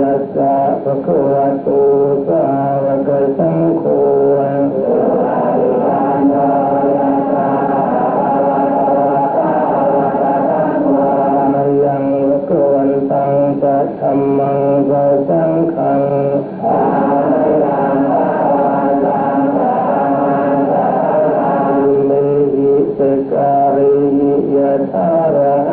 ยัสสะภะคะวะโตสาวกสังโฆมยังภะคะวันตังจะธรรมังจะสังฆังเมหิสการิยะทารัง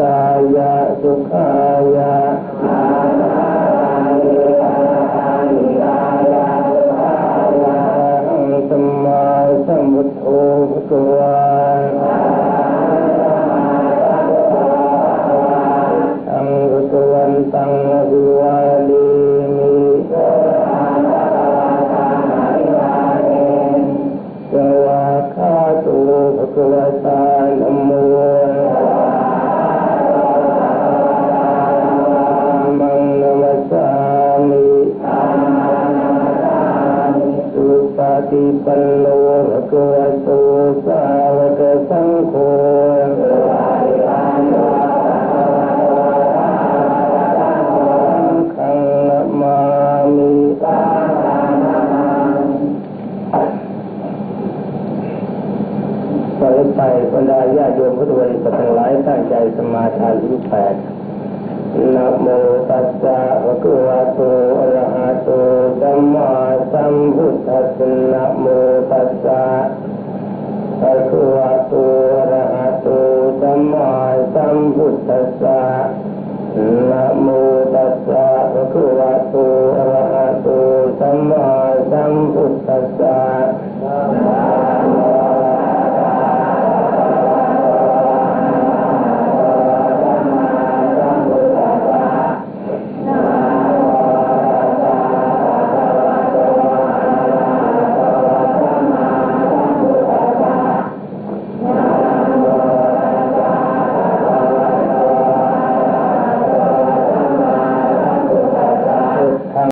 ตายะสุขายะสัมมาสัมพุทโธภะคะวาอังภะคะวันตังอภิวาลีมิสวาคาโตุภะคะวะตานะโม สุปฏิปันโนภะคะวะโตสาวกสังโฆขังนะมามิไปไปบรรดาญาโยมพุทธบริษัททั้งหลายตั้งใจสมาทานที่แปดนะโมตัสสะภะคะวะโตอะระหะโต มพุทธัสสะนะโมตัสสะภะคะวะโตอะระหะโตสัมมาสัมพุทธัสสะนะโม